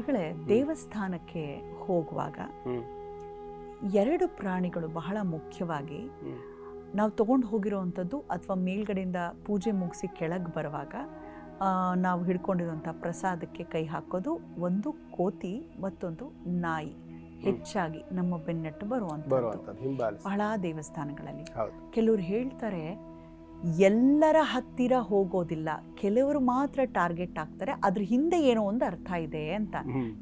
ಗುರುಗಳೇ ದೇವಸ್ಥಾನಕ್ಕೆ ಹೋಗುವಾಗ ಎರಡು ಪ್ರಾಣಿಗಳು ಬಹಳ ಮುಖ್ಯವಾಗಿ ನಾವು ತಗೊಂಡು ಹೋಗಿರೋವಂಥದ್ದು ಅಥವಾ ಮೇಲ್ಗಡೆಯಿಂದ ಪೂಜೆ ಮುಗಿಸಿ ಕೆಳಗೆ ಬರುವಾಗ ನಾವು ಹಿಡ್ಕೊಂಡಿರುವಂಥ ಪ್ರಸಾದಕ್ಕೆ ಕೈ ಹಾಕೋದು ಒಂದು ಕೋತಿ ಮತ್ತೊಂದು ನಾಯಿ. ಹೆಚ್ಚಾಗಿ ನಮ್ಮ ಬೆನ್ನಟ್ಟು ಬರುವಂಥ ಬಹಳ ದೇವಸ್ಥಾನಗಳಲ್ಲಿ. ಕೆಲವರು ಹೇಳ್ತಾರೆ ಎಲ್ಲರ ಹತ್ತಿರ ಹೋಗೋದಿಲ್ಲ. ಕೆಲವರು ಮಾತ್ರ ಟಾರ್ಗೆಟ್ ಆಗ್ತಾರೆ. ಅದ್ರ ಹಿಂದೆ ಏನೋ ಒಂದು ಅರ್ಥ ಇದೆ ಅಂತ.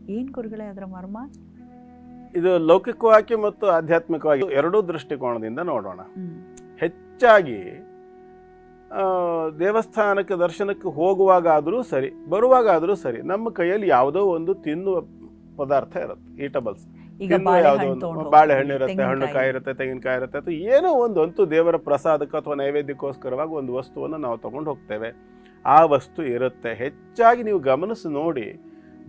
ಏನ್ ಗುರುಗಳೇ ಅದರ ಮರ್ಮ? ಇದು ಲೌಕಿಕವಾಗಿ ಮತ್ತು ಆಧ್ಯಾತ್ಮಿಕವಾಗಿ ಎರಡೂ ದೃಷ್ಟಿಕೋನದಿಂದ ನೋಡೋಣ. ಹೆಚ್ಚಾಗಿ ದೇವಸ್ಥಾನಕ್ಕೆ ದರ್ಶನಕ್ಕೆ ಹೋಗುವಾಗಾದರೂ ಸರಿ ಬರುವಾಗಾದರೂ ಸರಿ ನಮ್ಮ ಕೈಯಲ್ಲಿ ಯಾವುದೋ ಒಂದು ತಿನ್ನುವ ಪದಾರ್ಥ ಇರುತ್ತೆ ಈಟಬಲ್ಸ್ ಈಗ ಬಾಳೆಹಣ್ಣು ಇರುತ್ತೆ ತೆಂಗಿನಕಾಯಿ. ಹಣ್ಣು ಕಾಯಿ ಇರುತ್ತೆ ತೆಂಗಿನಕಾಯಿ ಇರುತ್ತೆ ಅಥವಾ ಏನೋ ಒಂದು ಅಂತೂ ದೇವರ ಪ್ರಸಾದಕ್ಕೆ ಅಥವಾ ನೈವೇದ್ಯಕ್ಕೋಸ್ಕರವಾಗಿ ಒಂದು ವಸ್ತುವನ್ನು ನಾವು ತಗೊಂಡು ಹೋಗ್ತೇವೆ. ಆ ವಸ್ತು ಇರುತ್ತೆ. ಹೆಚ್ಚಾಗಿ ನೀವು ಗಮನಿಸಿ ನೋಡಿ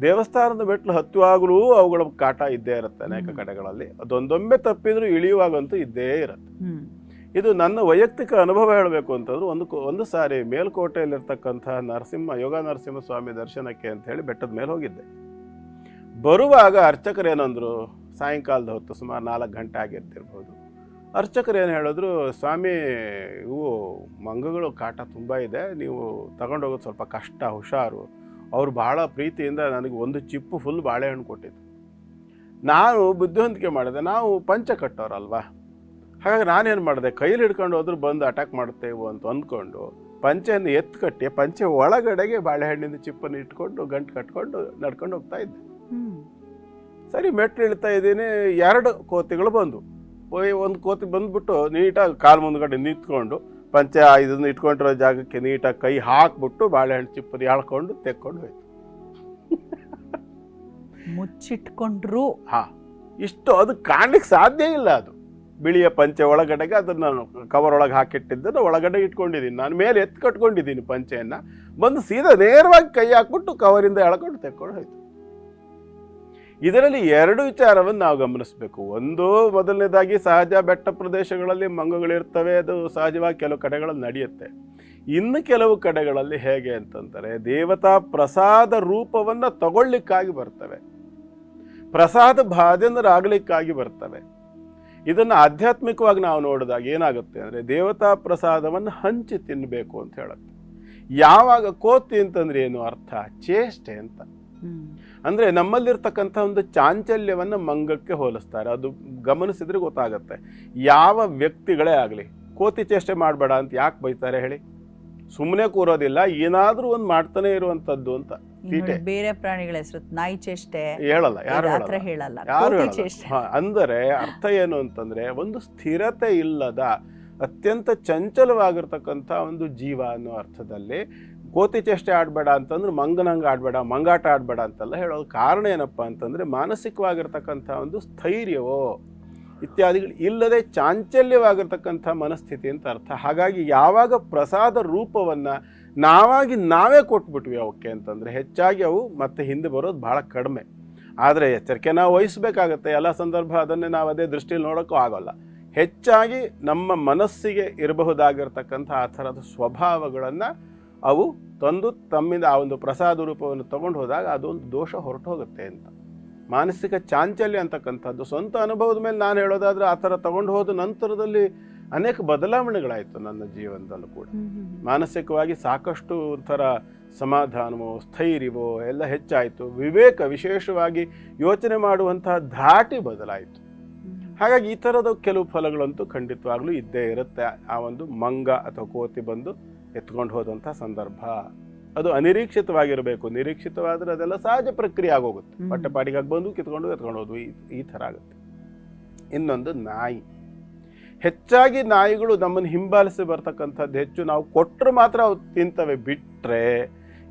ದೇವಸ್ಥಾನದ ಮೆಟ್ಲು ಹತ್ತುವಾಗಲೂ ಅವುಗಳ ಕಾಟ ಇದ್ದೇ ಇರುತ್ತೆ ಅನೇಕ ಕಡೆಗಳಲ್ಲಿ. ಅದೊಂದೊಮ್ಮೆ ತಪ್ಪಿದ್ರು ಇಳಿಯುವಾಗಂತೂ ಇದ್ದೇ ಇರುತ್ತೆ. ಇದು ನನ್ನ ವೈಯಕ್ತಿಕ ಅನುಭವ ಹೇಳಬೇಕು ಅಂತಂದ್ರೆ ಒಂದು ಒಂದು ಸಾರಿ ಮೇಲ್ಕೋಟೆಯಲ್ಲಿರ್ತಕ್ಕಂಥ ನರಸಿಂಹ ಯೋಗ ನರಸಿಂಹ ಸ್ವಾಮಿ ದರ್ಶನಕ್ಕೆ ಅಂತ ಹೇಳಿ ಬೆಟ್ಟದ ಮೇಲೆ ಹೋಗಿದ್ದೆ. ಬರುವಾಗ ಅರ್ಚಕರು ಏನಂದ್ರು? ಸಾಯಂಕಾಲದ ಹೊತ್ತು ಸುಮಾರು ನಾಲ್ಕು ಗಂಟೆ ಆಗಿರ್ತಿರ್ಬೋದು ಅರ್ಚಕರು ಏನು ಹೇಳಿದ್ರು? ಸ್ವಾಮಿ, ಇವು ಮಂಗಗಳು ಕಾಟ ತುಂಬ ಇದೆ, ನೀವು ತಗೊಂಡೋಗೋದು ಸ್ವಲ್ಪ ಕಷ್ಟ, ಹುಷಾರು. ಅವ್ರು ಭಾಳ ಪ್ರೀತಿಯಿಂದ ನನಗೆ ಒಂದು ಚಿಪ್ಪು ಫುಲ್ ಬಾಳೆಹಣ್ಣು ಕೊಟ್ಟಿದ್ದು ನಾನು ಬುದ್ಧಿವಂತಿಕೆ ಮಾಡಿದೆ, ನಾವು ಪಂಚ ಕಟ್ಟೋರಲ್ವಾ? ಹಾಗಾಗಿ ನಾನೇನು ಮಾಡಿದೆ? ಕೈಲಿ ಹಿಡ್ಕೊಂಡು ಹೋದ್ರು ಬಂದು ಅಟ್ಯಾಕ್ ಮಾಡ್ತೇವೆ ಅಂತ ಅಂದ್ಕೊಂಡು ಪಂಚೆಯನ್ನು ಎತ್ತು ಕಟ್ಟಿ, ಪಂಚೆ ಒಳಗಡೆಗೆ ಬಾಳೆಹಣ್ಣಿನ ಚಿಪ್ಪನ್ನು ಇಟ್ಕೊಂಡು, ಗಂಟು ಕಟ್ಕೊಂಡು ನಡ್ಕೊಂಡು ಹೋಗ್ತಾ ಇದ್ದೆ. ಸರಿ ಮೆಟ್ಲು ಇಳ್ತಾ ಇದ್ದೀನಿ. ಎರಡು ಕೋತಿಗಳು ಬಂದು. ಒಂದು ಕೋತಿ ಬಂದ್ಬಿಟ್ಟು ನೀಟಾಗಿ ಕಾಲು ಮುಂದ್ಗಡೆ ನಿಂತ್ಕೊಂಡು ಪಂಚೆ ಇದನ್ನು ಇಟ್ಕೊಂಡಿರೋ ಜಾಗಕ್ಕೆ ನೀಟಾಗಿ ಕೈ ಹಾಕ್ಬಿಟ್ಟು ಬಾಳೆಹಣ್ಣು ಚಿಪ್ಪದು ಎಳ್ಕೊಂಡು ತೆಕ್ಕೊಂಡು ಹೋಯ್ತು. ಮುಚ್ಚಿಟ್ಕೊಂಡ್ರು. ಹಾ ಇಷ್ಟು ಅದು ಕಾಣ್ಲಿಕ್ಕೆ ಸಾಧ್ಯ ಇಲ್ಲ ಅದು. ಬಿಳಿಯ ಪಂಚೆ ಒಳಗಡೆಗೆ ಅದನ್ನು ನಾನು ಕವರ್ ಒಳಗೆ ಹಾಕಿಟ್ಟಿದ್ದನ್ನು ಒಳಗಡೆ ಇಟ್ಕೊಂಡಿದ್ದೀನಿ. ನಾನು ಮೇಲೆ ಎತ್ತು ಕಟ್ಕೊಂಡಿದ್ದೀನಿ ಪಂಚೆಯನ್ನು. ಬಂದು ಸೀದಾ ನೇರವಾಗಿ ಕೈ ಹಾಕ್ಬಿಟ್ಟು ಕವರಿಂದ ಎಳ್ಕೊಂಡು ತೆಕ್ಕೊಂಡು ಹೋಯ್ತು. ಇದರಲ್ಲಿ ಎರಡು ವಿಚಾರವನ್ನು ನಾವು ಗಮನಿಸಬೇಕು. ಒಂದು, ಮೊದಲನೇದಾಗಿ ಸಹಜ ಬೆಟ್ಟ ಪ್ರದೇಶಗಳಲ್ಲಿ ಮಂಗಗಳಿರ್ತವೆ, ಅದು ಸಹಜವಾಗಿ ಕೆಲವು ಕಡೆಗಳಲ್ಲಿ ನಡೆಯುತ್ತೆ. ಇನ್ನು ಕೆಲವು ಕಡೆಗಳಲ್ಲಿ ಹೇಗೆ ಅಂತಂದರೆ, ದೇವತಾ ಪ್ರಸಾದ ರೂಪವನ್ನು ತಗೊಳ್ಳಿಕ್ಕಾಗಿ ಬರ್ತವೆ. ಪ್ರಸಾದ ಭಾಜನರಾಗಲಿಕ್ಕಾಗಿ ಬರ್ತವೆ. ಇದನ್ನು ಆಧ್ಯಾತ್ಮಿಕವಾಗಿ ನಾವು ನೋಡಿದಾಗ ಏನಾಗುತ್ತೆ ಅಂದರೆ, ದೇವತಾ ಪ್ರಸಾದವನ್ನು ಹಂಚಿ ತಿನ್ನಬೇಕು ಅಂತ ಹೇಳುತ್ತೆ. ಯಾವಾಗ ಕೋತಿ ಅಂತಂದ್ರೆ ಏನು ಅರ್ಥ? ಚೇಷ್ಟೆ ಅಂತ. ಅಂದರೆ ನಮ್ಮಲ್ಲಿರ್ತಕ್ಕಂಥ ಒಂದು ಚಾಂಚಲ್ಯವನ್ನು ಮಂಗಕ್ಕೆ ಹೋಲಿಸ್ತಾರೆ. ಅದು ಗಮನಿಸಿದ್ರೆ ಗೊತ್ತಾಗುತ್ತೆ. ಯಾವ ವ್ಯಕ್ತಿಗಳೇ ಆಗಲಿ ಕೋತಿ ಚೇಷ್ಟೆ ಮಾಡಬೇಡ ಅಂತ ಯಾಕೆ ಬೈತಾರೆ ಹೇಳಿ? ಸುಮ್ಮನೆ ಕೂರೋದಿಲ್ಲ ಏನಾದರೂ ಒಂದು ಮಾಡ್ತಾನೆ ಇರುವಂತದ್ದು ಅಂತ ಬೇರೆ ಪ್ರಾಣಿಗಳ ಹೆಸರು ನಾಯಿ ಚೇಷ್ಟೆ. ಹೇಳಲ್ಲ ಯಾರು ಹೇಳಲ್ಲ. ಯಾರು ಅಂದರೆ ಅರ್ಥ ಏನು ಅಂತಂದ್ರೆ ಒಂದು ಸ್ಥಿರತೆ ಇಲ್ಲದ ಅತ್ಯಂತ ಚಂಚಲವಾಗಿರ್ತಕ್ಕಂಥ ಒಂದು ಜೀವ ಅನ್ನೋ ಅರ್ಥದಲ್ಲಿ ಕೋತಿ ಚೇಷ್ಟೆ ಆಡಬೇಡ ಅಂತಂದ್ರೆ ಮಂಗನಂಗೆ ಆಡಬೇಡ, ಮಂಗಾಟ ಆಡಬೇಡ ಅಂತೆಲ್ಲ ಹೇಳೋದು ಕಾರಣ ಏನಪ್ಪ ಅಂತಂದ್ರೆ ಮಾನಸಿಕವಾಗಿರ್ತಕ್ಕಂಥ ಒಂದು ಸ್ಥೈರ್ಯವೋ ಇತ್ಯಾದಿಗಳು ಇಲ್ಲದೆ ಚಾಂಚಲ್ಯವಾಗಿರ್ತಕ್ಕಂಥ ಮನಸ್ಥಿತಿ ಅಂತ ಅರ್ಥ. ಹಾಗಾಗಿ ಯಾವಾಗ ಪ್ರಸಾದ ರೂಪವನ್ನು ನಾವಾಗಿ ನಾವೇ ಕೊಟ್ಬಿಟ್ವಿ ಅವಕ್ಕೆ ಅಂತಂದರೆ ಹೆಚ್ಚಾಗಿ ಅವು ಮತ್ತೆ ಹಿಂದೆ ಬರೋದು ಭಾಳ ಕಡಿಮೆ. ಆದರೆ ಎಚ್ಚರಿಕೆ ನಾವು ವಹಿಸಬೇಕಾಗತ್ತೆ. ಎಲ್ಲ ಸಂದರ್ಭ ಅದನ್ನೇ ನಾವು ಅದೇ ದೃಷ್ಟಿಯಲ್ಲಿ ನೋಡೋಕ್ಕೂ ಆಗೋಲ್ಲ. ಹೆಚ್ಚಾಗಿ ನಮ್ಮ ಮನಸ್ಸಿಗೆ ಇರಬಹುದಾಗಿರ್ತಕ್ಕಂಥ ಆ ಥರದ ಸ್ವಭಾವಗಳನ್ನು ಅವು ತಂದು ತಮ್ಮಿಂದ ಆ ಒಂದು ಪ್ರಸಾದ ರೂಪವನ್ನು ತಗೊಂಡು ಹೋದಾಗ ಅದೊಂದು ದೋಷ ಹೊರಟು ಹೋಗುತ್ತೆ ಅಂತ ಮಾನಸಿಕ ಚಾಂಚಲ್ಯ ಅಂತಕ್ಕಂಥದ್ದು ಸ್ವಂತ ಅನುಭವದ ಮೇಲೆ ನಾನು ಹೇಳೋದಾದ್ರೆ ಆ ಥರ ತಗೊಂಡು ಹೋದ ನಂತರದಲ್ಲಿ ಅನೇಕ ಬದಲಾವಣೆಗಳಾಯಿತು ನನ್ನ ಜೀವನದಲ್ಲೂ ಕೂಡ. ಮಾನಸಿಕವಾಗಿ ಸಾಕಷ್ಟು ಒಂಥರ ಸಮಾಧಾನವೋ ಸ್ಥೈರ್ಯವೋ ಎಲ್ಲ ಹೆಚ್ಚಾಯಿತು ವಿವೇಕ ವಿಶೇಷವಾಗಿ ಯೋಚನೆ ಮಾಡುವಂತಹ ಧಾಟಿ ಬದಲಾಯಿತು. ಹಾಗಾಗಿ ಈ ಥರದ ಕೆಲವು ಫಲಗಳಂತೂ ಖಂಡಿತವಾಗ್ಲೂ ಇದ್ದೇ ಇರುತ್ತೆ. ಆ ಒಂದು ಮಂಗ ಅಥವಾ ಕೋತಿ ಬಂದು ಎತ್ಕೊಂಡು ಹೋದಂಥ ಸಂದರ್ಭ. ಅದು ಅನಿರೀಕ್ಷಿತವಾಗಿರಬೇಕು. ನಿರೀಕ್ಷಿತವಾದರೆ ಅದೆಲ್ಲ ಸಹಜ ಪ್ರಕ್ರಿಯೆ ಆಗೋಗುತ್ತೆ. ಬಟ್ಟೆ ಪಾಡಿಗಾಗಿ ಬಂದು ಕಿತ್ಕೊಂಡು ಎತ್ಕೊಂಡು ಹೋದ್ವು ಈ ಥರ ಆಗುತ್ತೆ. ಇನ್ನೊಂದು ನಾಯಿ. ಹೆಚ್ಚಾಗಿ ನಾಯಿಗಳು ನಮ್ಮನ್ನು ಹಿಂಬಾಲಿಸಿ ಬರ್ತಕ್ಕಂಥದ್ದು ಹೆಚ್ಚು ನಾವು ಕೊಟ್ಟರು ಮಾತ್ರ ಅವು ತಿಂತವೆ. ಬಿಟ್ಟರೆ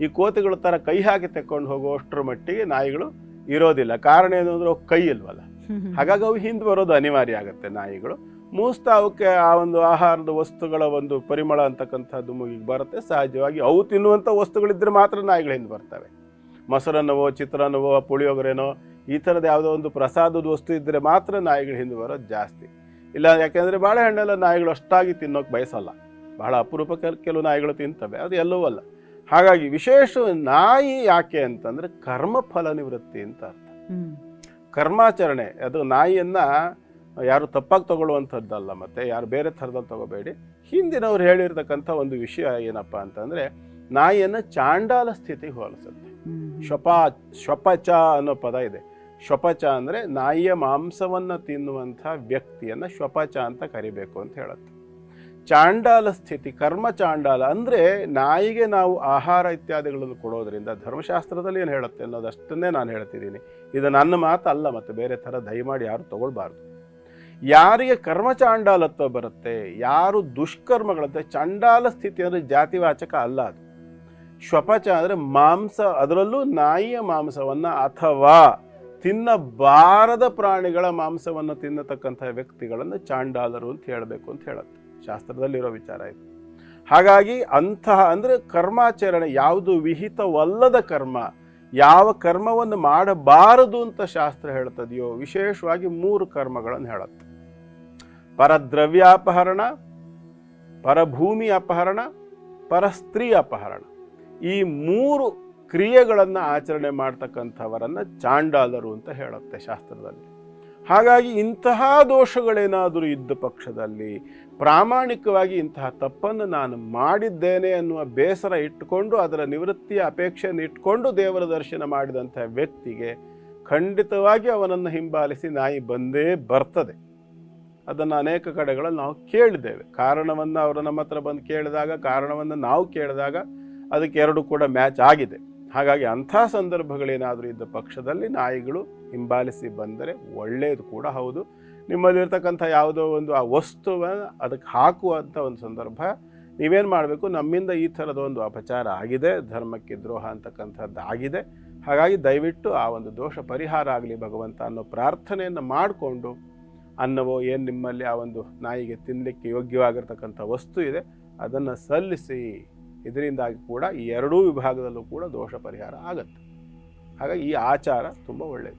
ಈ ಕೋತಿಗಳ ಥರ ಕೈ ಹಾಕಿ ತಕ್ಕೊಂಡು ಹೋಗುವಷ್ಟರ ಮಟ್ಟಿಗೆ ನಾಯಿಗಳು ಇರೋದಿಲ್ಲ. ಕಾರಣ ಏನು ಅಂದ್ರೆ ಅವು ಕೈ ಇಲ್ವಲ್ಲ. ಹಾಗಾಗಿ ಅವು ಹಿಂದೆ ಬರೋದು ಅನಿವಾರ್ಯ ಆಗುತ್ತೆ ನಾಯಿಗಳು. ಮೂಸ್ತಾ ಅವಕ್ಕೆ ಆ ಒಂದು ಆಹಾರದ ವಸ್ತುಗಳ ಒಂದು ಪರಿಮಳ ಅಂತಕ್ಕಂಥದ್ದು ಮುಗಿಗೆ ಬರುತ್ತೆ. ಸಹಜವಾಗಿ ಅವು ತಿನ್ನುವಂಥ ವಸ್ತುಗಳಿದ್ರೆ ಮಾತ್ರ ನಾಯಿಗಳು ಹಿಂದೆ ಬರ್ತವೆ. ಮೊಸರನ್ನವೋ ಚಿತ್ರಾನ್ನವೋ ಪುಳಿಯೋಗರೆನೋ ಈ ಥರದ ಯಾವುದೋ ಒಂದು ಪ್ರಸಾದದ ವಸ್ತು ಇದ್ದರೆ ಮಾತ್ರ ನಾಯಿಗಳು ಹಿಂದೆ ಬರೋದು ಜಾಸ್ತಿ. ಇಲ್ಲ ಯಾಕೆಂದರೆ ಬಾಳೆಹಣ್ಣೆಲ್ಲ ನಾಯಿಗಳು ಅಷ್ಟಾಗಿ ತಿನ್ನೋಕೆ ಬಯಸಲ್ಲ. ಬಹಳ ಅಪರೂಪ ಕೆಲ ಕೆಲವು ನಾಯಿಗಳು ತಿಂತವೆ. ಅದು ಎಲ್ಲವೂ ಅಲ್ಲ. ಹಾಗಾಗಿ ವಿಶೇಷ ನಾಯಿ ಯಾಕೆ ಅಂತಂದ್ರೆ ಕರ್ಮಫಲ ನಿವೃತ್ತಿ ಅಂತ ಅರ್ಥ. ಕರ್ಮಾಚರಣೆ ಅದು ನಾಯಿಯನ್ನು ಯಾರು ತಪ್ಪಾಗಿ ತಗೊಳ್ಳುವಂಥದ್ದಲ್ಲ ಮತ್ತೆ ಯಾರು ಬೇರೆ ಥರದಲ್ಲಿ ತಗೋಬೇಡಿ. ಹಿಂದಿನವ್ರು ಹೇಳಿರ್ತಕ್ಕಂಥ ಒಂದು ವಿಷಯ ಏನಪ್ಪ ಅಂತಂದರೆ ನಾಯಿಯನ್ನು ಚಾಂಡಾಲ ಸ್ಥಿತಿಗೆ ಹೋಲಿಸುತ್ತೆ. ಶ್ವಪ ಶ್ವಪಚ ಅನ್ನೋ ಪದ ಇದೆ. ಶ್ವಪಚ ಅಂದರೆ ನಾಯಿಯ ಮಾಂಸವನ್ನು ತಿನ್ನುವಂಥ ವ್ಯಕ್ತಿಯನ್ನ ಶ್ವಪಚ ಅಂತ ಕರಿಬೇಕು ಅಂತ ಹೇಳುತ್ತೆ. ಚಾಂಡಾಲ ಸ್ಥಿತಿ ಕರ್ಮ ಚಾಂಡಾಲ ಅಂದರೆ ನಾಯಿಗೆ ನಾವು ಆಹಾರ ಇತ್ಯಾದಿಗಳನ್ನು ಕೊಡೋದರಿಂದ ಧರ್ಮಶಾಸ್ತ್ರದಲ್ಲಿ ಏನು ಹೇಳುತ್ತೆ ಅನ್ನೋದಷ್ಟನ್ನೇ ನಾನು ಹೇಳ್ತಿದ್ದೀನಿ. ಇದು ನನ್ನ ಮಾತು ಅಲ್ಲ ಮತ್ತು ಬೇರೆ ಥರ ದಯಮಾಡಿ ಯಾರು ತಗೊಳ್ಬಾರ್ದು. ಯಾರಿಗೆ ಕರ್ಮ ಚಾಂಡಾಲತ್ವ ಬರುತ್ತೆ, ಯಾರು ದುಷ್ಕರ್ಮಗಳಂತೆ ಚಾಂಡಾಲ ಸ್ಥಿತಿ ಅಂದರೆ ಜಾತಿವಾಚಕ ಅಲ್ಲ ಅದು. ಶ್ವಪಚ ಅಂದರೆ ಮಾಂಸ, ಅದರಲ್ಲೂ ನಾಯಿಯ ಮಾಂಸವನ್ನು ಅಥವಾ ತಿನ್ನಬಾರದ ಪ್ರಾಣಿಗಳ ಮಾಂಸವನ್ನು ತಿನ್ನತಕ್ಕಂಥ ವ್ಯಕ್ತಿಗಳನ್ನು ಚಾಂಡಾಲರು ಅಂತ ಹೇಳಬೇಕು ಅಂತ ಹೇಳುತ್ತೆ. ಶಾಸ್ತ್ರದಲ್ಲಿರೋ ವಿಚಾರ ಇದು. ಹಾಗಾಗಿ ಅಂತಹ ಅಂದರೆ ಕರ್ಮಾಚರಣೆ ಯಾವುದು ವಿಹಿತವಲ್ಲದ ಕರ್ಮ, ಯಾವ ಕರ್ಮವನ್ನು ಮಾಡಬಾರದು ಅಂತ ಶಾಸ್ತ್ರ ಹೇಳ್ತದೆಯೋ ವಿಶೇಷವಾಗಿ ಮೂರು ಕರ್ಮಗಳನ್ನು ಹೇಳುತ್ತೆ. ಪರದ್ರವ್ಯಾಪಹರಣ ಪರಭೂಮಿ ಅಪಹರಣ, ಪರಸ್ತ್ರೀ ಅಪಹರಣ. ಈ ಮೂರು ಕ್ರಿಯೆಗಳನ್ನು ಆಚರಣೆ ಮಾಡ್ತಕ್ಕಂಥವರನ್ನು ಚಾಂಡಾಲರು ಅಂತ ಹೇಳುತ್ತೆ ಶಾಸ್ತ್ರದಲ್ಲಿ. ಹಾಗಾಗಿ ಇಂತಹ ದೋಷಗಳೇನಾದರೂ ಇದ್ದ ಪಕ್ಷದಲ್ಲಿ ಪ್ರಾಮಾಣಿಕವಾಗಿ ಇಂತಹ ತಪ್ಪನ್ನು ನಾನು ಮಾಡಿದ್ದೇನೆ ಅನ್ನುವ ಬೇಸರ ಇಟ್ಟುಕೊಂಡು ಅದರ ನಿವೃತ್ತಿಯ ಅಪೇಕ್ಷೆಯನ್ನು ಇಟ್ಟುಕೊಂಡು ದೇವರ ದರ್ಶನ ಮಾಡಿದಂಥ ವ್ಯಕ್ತಿಗೆ ಖಂಡಿತವಾಗಿ ಅವನನ್ನು ಹಿಂಬಾಲಿಸಿ ನಾಯಿ ಬಂದೇ ಬರ್ತದೆ. ಅದನ್ನು ಅನೇಕ ಕಡೆಗಳಲ್ಲಿ ನಾವು ಕೇಳಿದ್ದೇವೆ. ಕಾರಣವನ್ನು ಅವರು ನಮ್ಮ ಹತ್ರ ಬಂದು ಕೇಳಿದಾಗ, ಕಾರಣವನ್ನು ನಾವು ಕೇಳಿದಾಗ ಅದಕ್ಕೆ ಎರಡು ಕೂಡ ಮ್ಯಾಚ್ ಆಗಿದೆ. ಹಾಗಾಗಿ ಅಂಥ ಸಂದರ್ಭಗಳೇನಾದರೂ ಇದ್ದ ಪಕ್ಷದಲ್ಲಿ ನಾಯಿಗಳು ಹಿಂಬಾಲಿಸಿ ಬಂದರೆ ಒಳ್ಳೆಯದು ಕೂಡ ಹೌದು. ನಿಮ್ಮಲ್ಲಿರ್ತಕ್ಕಂಥ ಯಾವುದೋ ಒಂದು ಆ ವಸ್ತುವನ್ನು ಅದಕ್ಕೆ ಹಾಕುವಂಥ ಒಂದು ಸಂದರ್ಭ, ನೀವೇನು ಮಾಡಬೇಕು? ನಮ್ಮಿಂದ ಈ ಥರದ ಒಂದು ಅಪಚಾರ ಆಗಿದೆ, ಧರ್ಮಕ್ಕೆ ದ್ರೋಹ ಅಂತಕ್ಕಂಥದ್ದು ಆಗಿದೆ. ಹಾಗಾಗಿ ದಯವಿಟ್ಟು ಆ ಒಂದು ದೋಷ ಪರಿಹಾರ ಆಗಲಿ ಭಗವಂತ ಅನ್ನೋ ಪ್ರಾರ್ಥನೆಯನ್ನು ಮಾಡಿಕೊಂಡು, ಅನ್ನವೋ ಏನು ನಿಮ್ಮಲ್ಲಿ ಆ ಒಂದು ನಾಯಿಗೆ ತಿನ್ನಲಿಕ್ಕೆ ಯೋಗ್ಯವಾಗಿರ್ತಕ್ಕಂಥ ವಸ್ತು ಇದೆ, ಅದನ್ನು ಸಲ್ಲಿಸಿ. ಇದರಿಂದಾಗಿ ಕೂಡ ಈ ಎರಡೂ ವಿಭಾಗದಲ್ಲೂ ಕೂಡ ದೋಷ ಪರಿಹಾರ ಆಗುತ್ತೆ. ಹಾಗಾಗಿ ಈ ಆಚಾರ ತುಂಬ ಒಳ್ಳೆಯದು